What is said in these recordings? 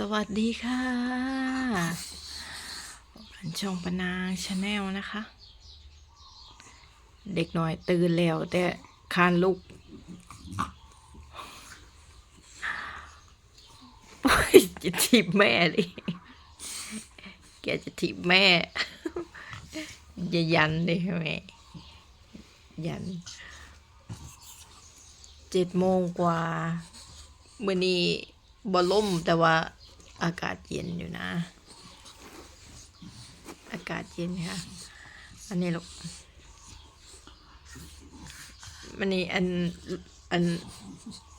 สวัสดีค่ะช่องปนางชาแนลนะคะ เด็กน้อยตื่นแล้ว แต่คานลุกจะถีบแม่ดิแกจะถีบแม่อย่ายันดิแม่ยันเจ็ดโมงกว่ามื่อนี้บ่ล่มแต่ว่า อากาศเย็นอยู่นะ อากาศเย็นค่ะ อันนี้ลูกมันนี่อันอัน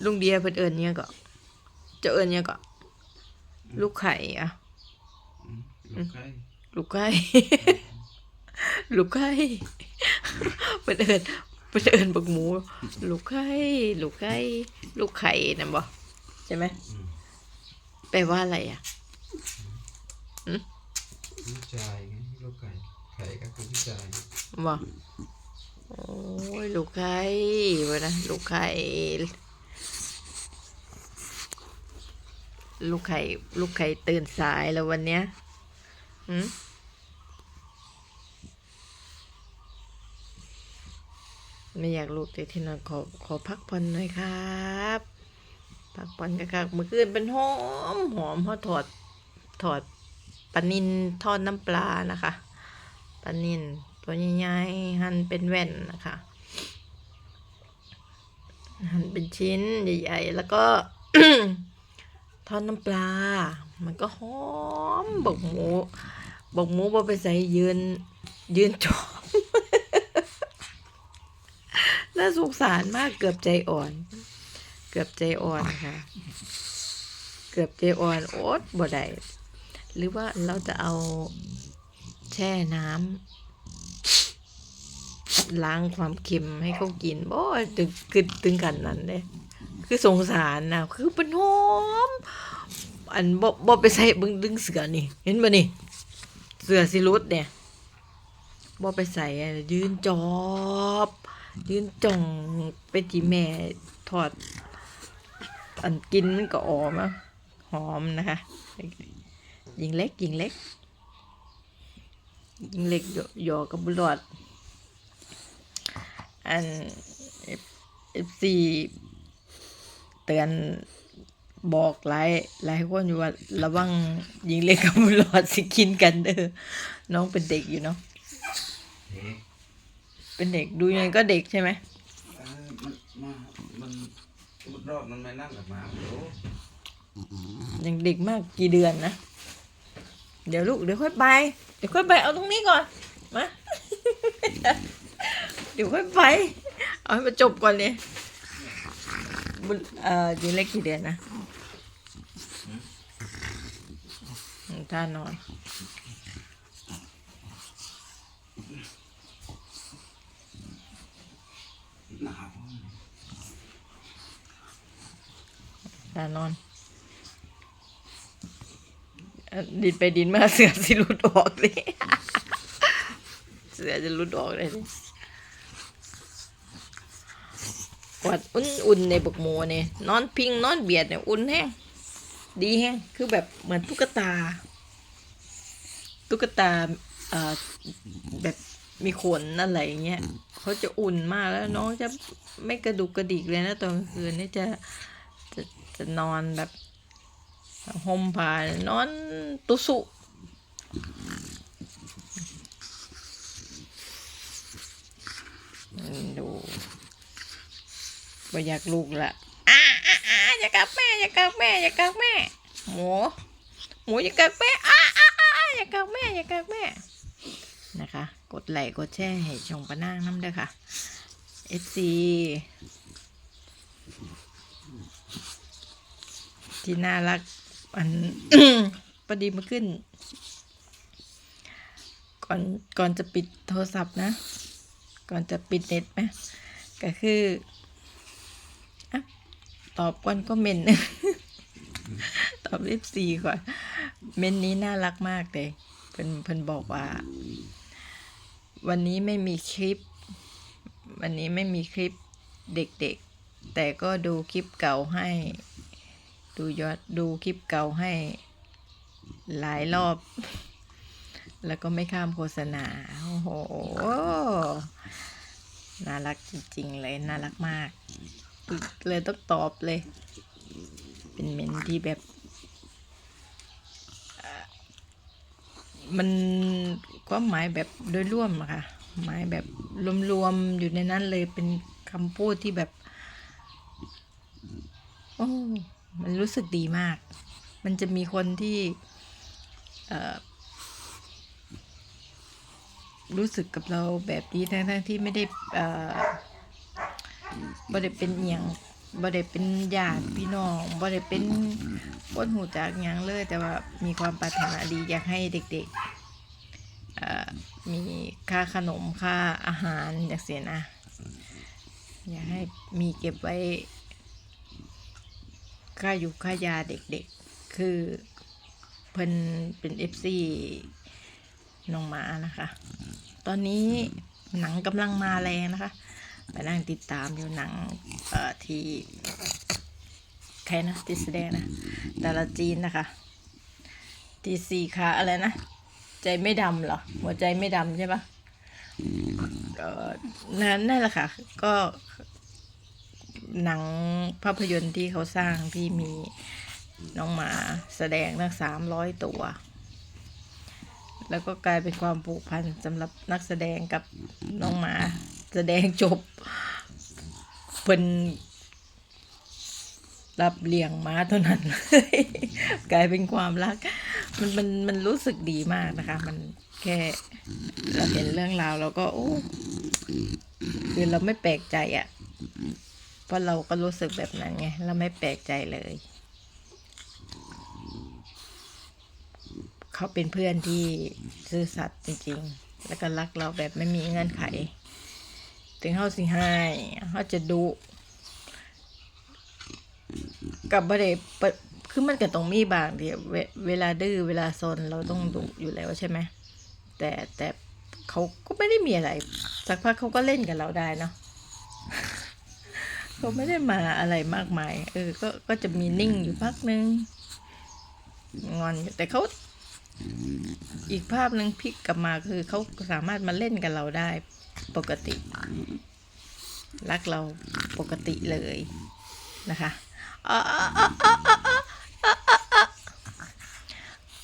ลุงเดียเพิ่นเอิญเนี่ยก็จะเอิญเนี่ยก็ลูกไข่อะลูกไก่ลูกไข่ลูกไข่เพิ่นเอิญเพิ่นเอิญบักหมู ลูกไข่ลูกไข่ลูกไข่นะบ่ใช่ไหม แปลว่าอะไรอะลูกชายไงลูกไก่ไข่ก็คือลูกชายบ่โอ้ยลูกไข่วะนะลูกไข่ลูกไข่ลูกไข่ตื่นสายแล้ววันเนี้ยหืมไม่อยากลูกแต่ที่นอนขอขอพักผ่อนหน่อยครับ พักผ่อนกันค่ะเมื่อคืนเป็นหอมหอมเขาถอดถอดปลานินทอดน้ำปลานะคะปลานินตัวใหญ่ๆหั่นเป็นแว่นนะคะหั่นเป็นชิ้นใหญ่ๆแล้วก็ทอดน้ำปลา มันก็หอมบกหมูบกหมูบ่ไปใส่ยืนยืนจอมน่าสงสารมากเกือบใจอ่อน เกือบใจอ่อนค่ะ เกือบใจอ่อนโอ๊ตบ่ได้หรือว่าเราจะเอาแช่น้ำล้างความเค็มให้เขากินบ่ถึงคือถึงกันนั้นเลยคือสงสารนะคือเป็นหอมอันบ่บ่ไปใส่เบึงดึงเสือนี่ เห็นบ่นี่ เสือสิรุดเนี่ยบ่ไปใส่ยืนจอบ ยืนจ้องไปที่แม่ทอด อันกินมันก็ออมอะหอมนะคะยิงเล็กยิงเล็ก ยิงเล็กหยอกหยอกกับบุญรอด อันเอฟซีเตือนบอกหลายหลายคนอยู่ว่าระวังยิงเล็กกับบุญรอดสิกินกันเด้อน้องเป็นเด็กอยู่เนาะเด็กเป็นเด็กดูยังไงก็เด็กใช่ไหมเออมัน มามันมันรอบมันไม่นั่งกับหมาโอ้ยังเด็กมากกี่เดือนนะ เดี๋ยวลูกเดี๋ยวค่อยไป เดี๋ยวค่อยไปเอาตรงนี้ก่อน มา เดี๋ยวค่อยไป เอาให้มาจบก่อนเลยบุญเอ่อยิงเล็กกี่เดือนนะอืมท่านอน หนาว่านอนดินไปดินมาเสือสิหลุดออกเลยเสือจะหลุดออกเลยดิกวาดอุ่นๆในบกโมเนี่ยนอนพิงนอนเบียดเนี่ยอุ่นแห้งดีแห้งคือแบบเหมือนตุ๊กตา ตุ๊กตาเอ่อแบบมีขนอะไรอย่างเงี้ยเขาจะอุ่นมากแล้วน้องจะไม่กระดุกกระดิกเลยนะตอนกลางคืนนี่จะ จะนอนแบบห่มผ้านอนตุสุดูว่อยากลูกละอ่าอ่าอ่าอย่ากักแม่ อย่ากักแม่ อย่ากักแม่ หมู หมูอย่ากักแม่อ่าอ่าอ่าอย่ากักแม่ อย่ากักแม่ นะคะ กดไลค์ กดแชร์ให้ช่องปะนางน้ำเด้อค่ะ FC ที่น่ารักอันพอดีมาขึ้น ก่อนก่อนจะปิดโทรศัพท์นะ ก่อนจะปิดเน็ตไหมก็คืออะตอบก่อนก็เมนตอบรีบสี่ก่อน เมนนี้น่ารักมากเลยเพิ่นเพิ่นบอกว่า วันนี้ไม่มีคลิป วันนี้ไม่มีคลิปเด็กๆ แต่ก็ดูคลิปเก่าให้ ดูยอดดูคลิปเก่าให้หลายรอบ แล้วก็ไม่ข้ามโฆษณา โอ้โห น่ารักจริง ๆ เลย น่ารักมาก เลยต้องตอบเลย เป็นเมนที่แบบ มันความหมายแบบโดยร่วมอะค่ะ หมายแบบรวมๆ อยู่ในนั้นเลยเป็นคำพูดที่แบบ โอ้ มันรู้สึกดีมาก มันจะมีคนที่รู้สึกกับเราแบบนี้ทั้งๆที่ไม่ได้เอ่อบ่ได้เป็นเอียงบ่ได้เป็นญาติพี่น้องบ่ได้เป็นคนหูจากยังเลย แต่ว่ามีความปรารถนาดีอยากให้เด็กๆมีค่าขนมค่าอาหารอยากเสียนะ อยากให้มีเก็บไว้ ค่าอยู่ค่ายาเด็กๆ คือเพิ่นเป็นเอฟซีน้องหมานะคะ ตอนนี้หนังกำลังมาแรงนะคะไปนั่งติดตามอยู่หนังเอ่อที่ใครนะที่แสดงนะดาราจีนนะคะทีสี่ขาอะไรนะ ใจไม่ดำเหรอ หัวใจไม่ดำใช่ปะนั่นนั่นแหละค่ะ ก็ หนังภาพยนตร์ที่เขาสร้างที่มีน้องหมาแสดงตั้งสามร้อยตัว แล้วก็กลายเป็นความผูกพันสำหรับนักแสดงกับน้องหมา แสดงจบเพิ่นรับเลี้ยงม้าเท่านั้น กลายเป็นความรัก มันมันมันรู้สึกดีมากนะคะ มันแค่เราเห็นเรื่องราวเราก็โอ้คือเราไม่แปลกใจอะ่ะ เพราะเราก็รู้สึกแบบนั้นไง เราไม่แปลกใจเลย เขาเป็นเพื่อนที่ซื่อสัตย์จริง ๆ แล้วก็รักเราแบบไม่มีเงื่อนไข ถึงเขาสิให้เขาจะดุกับบ่ได้คือมันก็ต้องมีบางเดียวเวเวลาดื้อเวลาซนเราต้องดุอยู่แล้วใช่ไหมแต่แต่เขาก็ไม่ได้มีอะไร สักพักเขาก็เล่นกับเราได้เนาะ เขาไม่ได้มาอะไรมากมาย เออ ก็ก็จะมีนิ่งอยู่พักนึง งอนอยู่แต่เขาอีกภาพหนึ่งพลิกกลับมาคือเขาสามารถมาเล่นกับเราได้ปกติ รักเราปกติเลยนะคะอ่าอ่าอ่าอ่าอ่าอ่าอ่า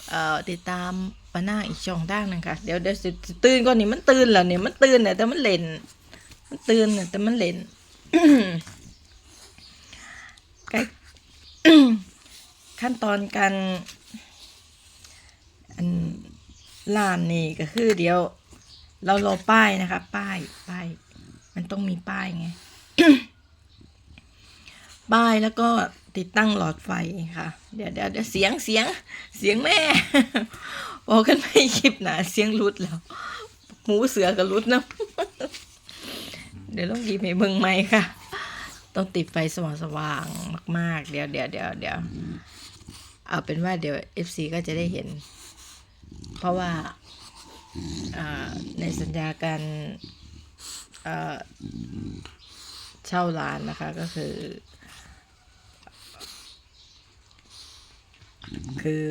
เอ่อติดตามปาหน้าอีกช่องด้านหนึงค่ะ เดี๋ยวเดี๋ยวตื่นก่อนนี่มันตื่นแล้วเนี่ยมันตื่นเนี่ยแต่มันเล่น มันตื่นเนี่ยแต่มันเล่น ขั้นตอนการอันล่านนี่ก็คือเดี๋ยว เรารอป้ายนะคะ ป้ายป้ายมันต้องมีป้ายไง ป้ายแล้วก็ติดตั้งหลอดไฟค่ะ เดี๋ยวเดี๋ยวเสียงเสียงเสียงแม่บอกกันไม่คลิปหนาเสียงรุดแล้วหมูเสือกับรุดนะเดี๋ยวต้องหยิบให้เบิ่งไหมค่ะ ต้องติดไฟสว่างสว่างมาก ๆ เดี๋ยวเดี๋ยวเดี๋ยวเดี๋ยวเอาเป็นว่าเดี๋ยว FC ก็จะได้เห็น เพราะว่าในสัญญาการเช่าร้านนะคะก็คือ คือ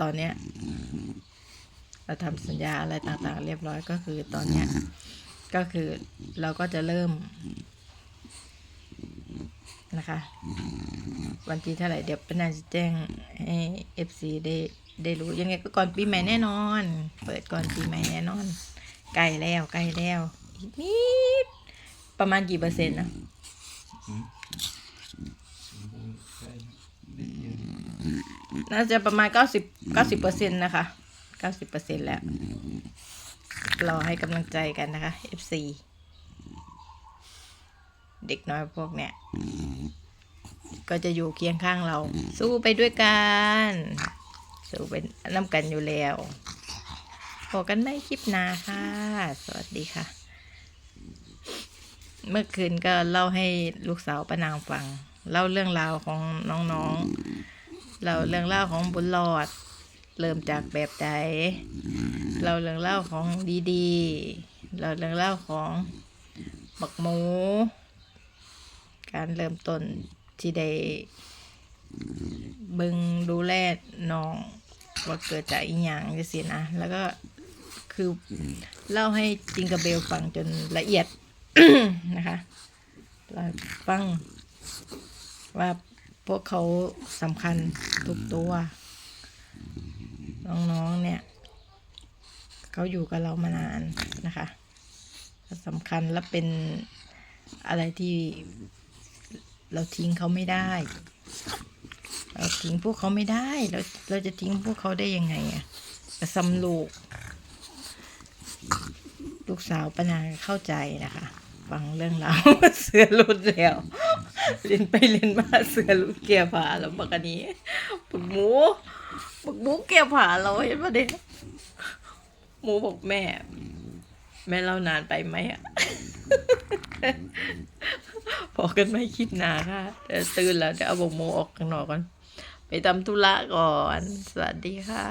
ตอนเนี้ยเราทำสัญญาอะไรต่างๆ เรียบร้อยก็คือตอนเนี้ยก็คือเราก็จะเริ่ม นะคะ วันที่เท่าไหร่เดี๋ยวปนันจะแจ้งให้เอฟซีได้ได้รู้ยังไงก็ก่อนปีใหม่แน่นอน เปิดก่อนปีใหม่แน่นอนใกล้แล้วใกล้แล้วอีกนิดประมาณกี่เปอร์เซ็นต์นะน่าจะประมาณเก้าสิบเก้าสิบเปอร์เซ็นต์นะคะเก้าสิบเปอร์เซ็นต์แล้ว รอให้กำลังใจกันนะคะ FC เด็กน้อยพวกเนี้ยก็จะอยู่เคียงข้างเรา สู้ไปด้วยกัน สู้เป็นน้ำกันอยู่แล้วพบกันในคลิปหน้าค่ะ สวัสดีค่ะ เมื่อคืนก็เล่าให้ลูกสาวป้านางฟัง เล่าเรื่องราวของน้องๆเราเรื่องเล่าวของบุญรอด เริ่มจากแบบใดเราเรื่องเล่าวของดีๆ เราเรื่องเล่าวของบักหมู การเริ่มต้นที่ได้เบึงดูแลน้องว่าเกิดจากอีหยังจังซี่นะ แล้วก็คือเล่าให้จิงกระเบลฟังจนละเอียดนะคะเราฟังว่าพวกเขาสำคัญทุกตัว น้องๆเนี่ย เขาอยู่กับเรามานานนะคะสำคัญและเป็นอะไรที่ เราทิ้งเขาไม่ได้ เราทิ้งพวกเขาไม่ได้ เราเราจะทิ้งพวกเขาได้ยังไงอะกระซำลูก ลูกสาวปนางเข้าใจนะคะ ฟังเรื่องราวเสือหลุดแล้ว เล่นไปเล่นมาเสือหลุดเกียร์ผาแล้วบักอันนี้บักหมูบักหมูเกียร์ผาเราเห็นปะเด็หมูบอกแม่ แม่เล่านานไปไหมอะพอกันไม่คิดหนาค่ะเดี๋ยวตื่นแล้วเดี๋ยวเอาบกโมออกข้างนอกก่อน ไปทำธุระก่อน สวัสดีค่ะ